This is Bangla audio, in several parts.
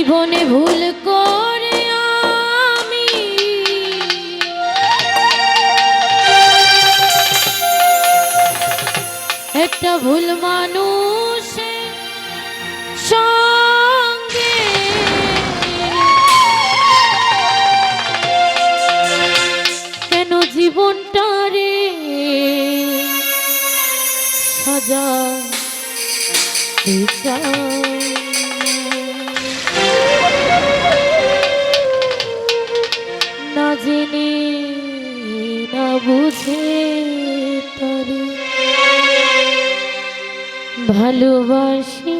জীবনে ভুল করে আমি। একটা ভুল মানুষ সঙ্গে। কেন জীবনটা রে সাজা না ভালোবাসিলাম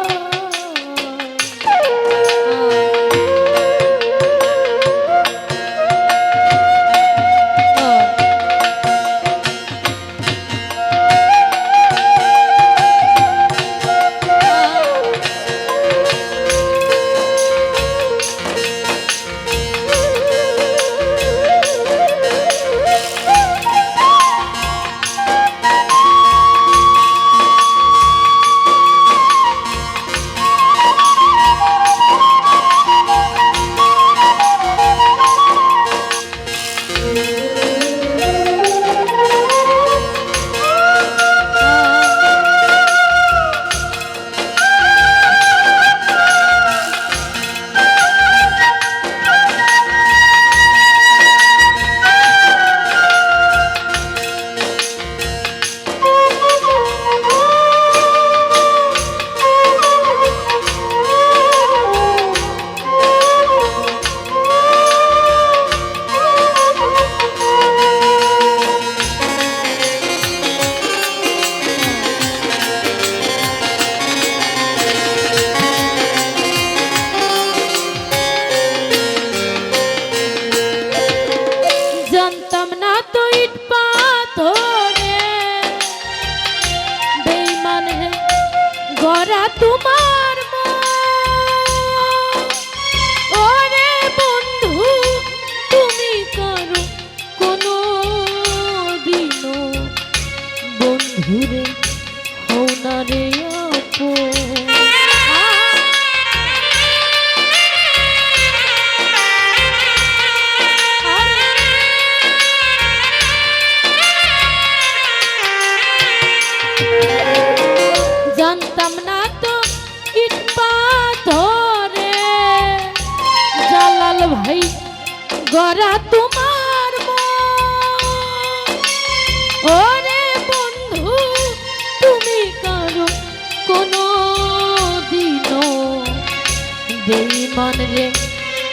বেইমান রে,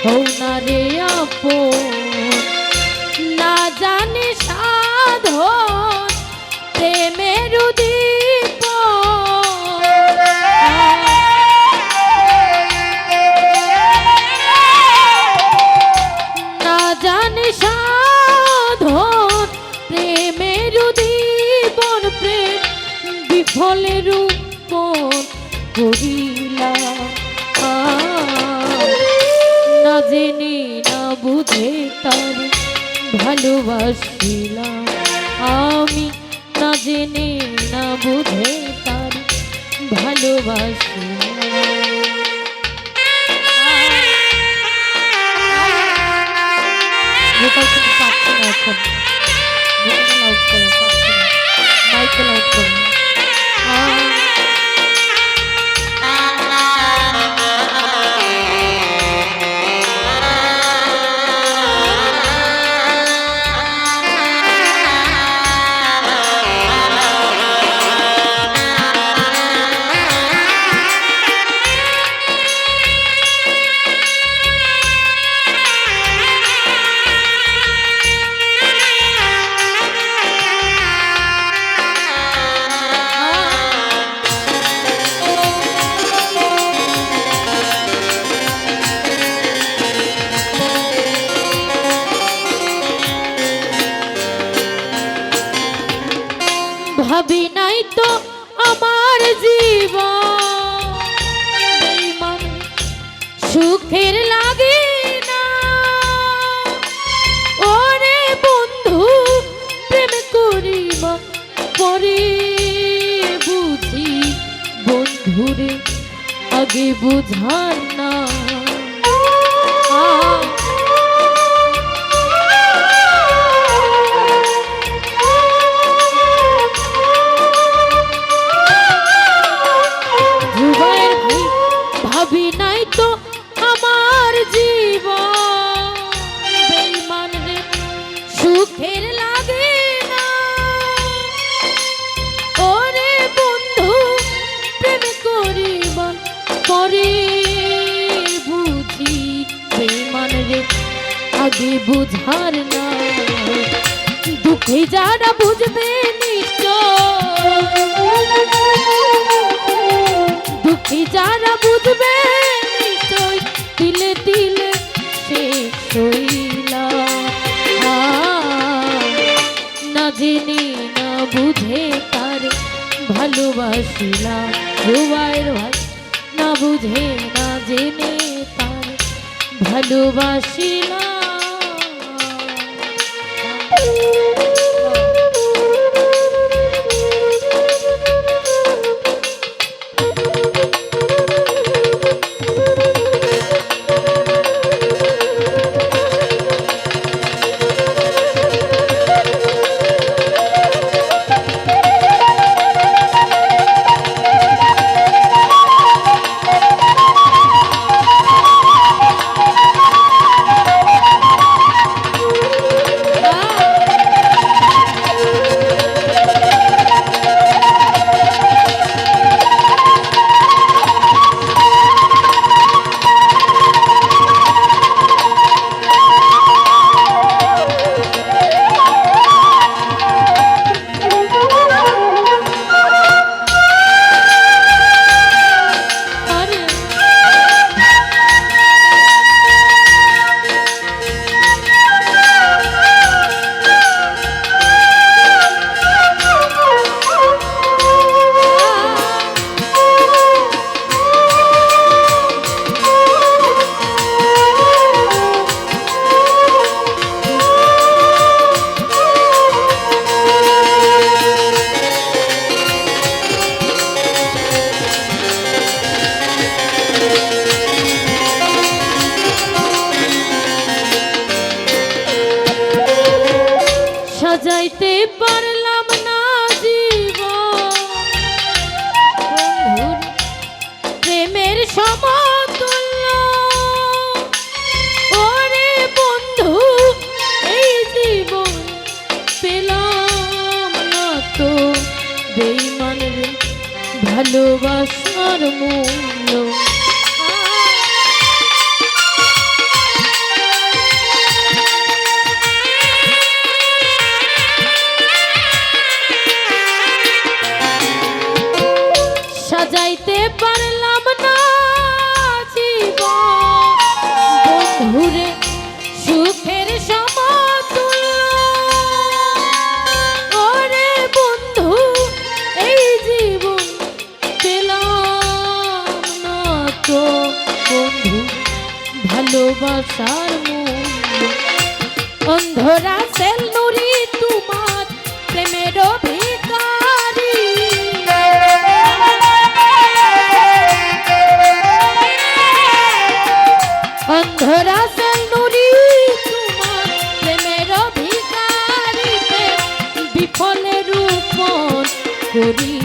হও না রে আপন। না জানি সাধন, প্রেমের উদীপ না জানি সাধন, প্রেমের প্রেম বিফলের করিলা জেনে না বুঝে তার ভালোবাসিলাম। আমি না জেনে না বুঝে তার ভালোবাসিলাম। এখন ভোকালটা লাউড করো পাচ্ছি না মাইকে লাউড করো ভাবি নাই তো আমার জীবন। সুখের লাগে না। বন্ধু করিব, পরে বুঝি আগে বুঝার না। আগে বুঝার না। দুঃখে যারা বুঝবে দুঃখী যারা বুঝবে নিশ্চয় দিলে দিলে সে না জেনে না বুঝে তার ভালোবাসিলা। জুবাইর ভাই না বুঝে না জেনে তার ভালোবাসিলা। ভালোবাসার মূল্য। অন্ধরা সেল নুরি তোমার প্রেমের ভিকারি বিফলের রূপন করি।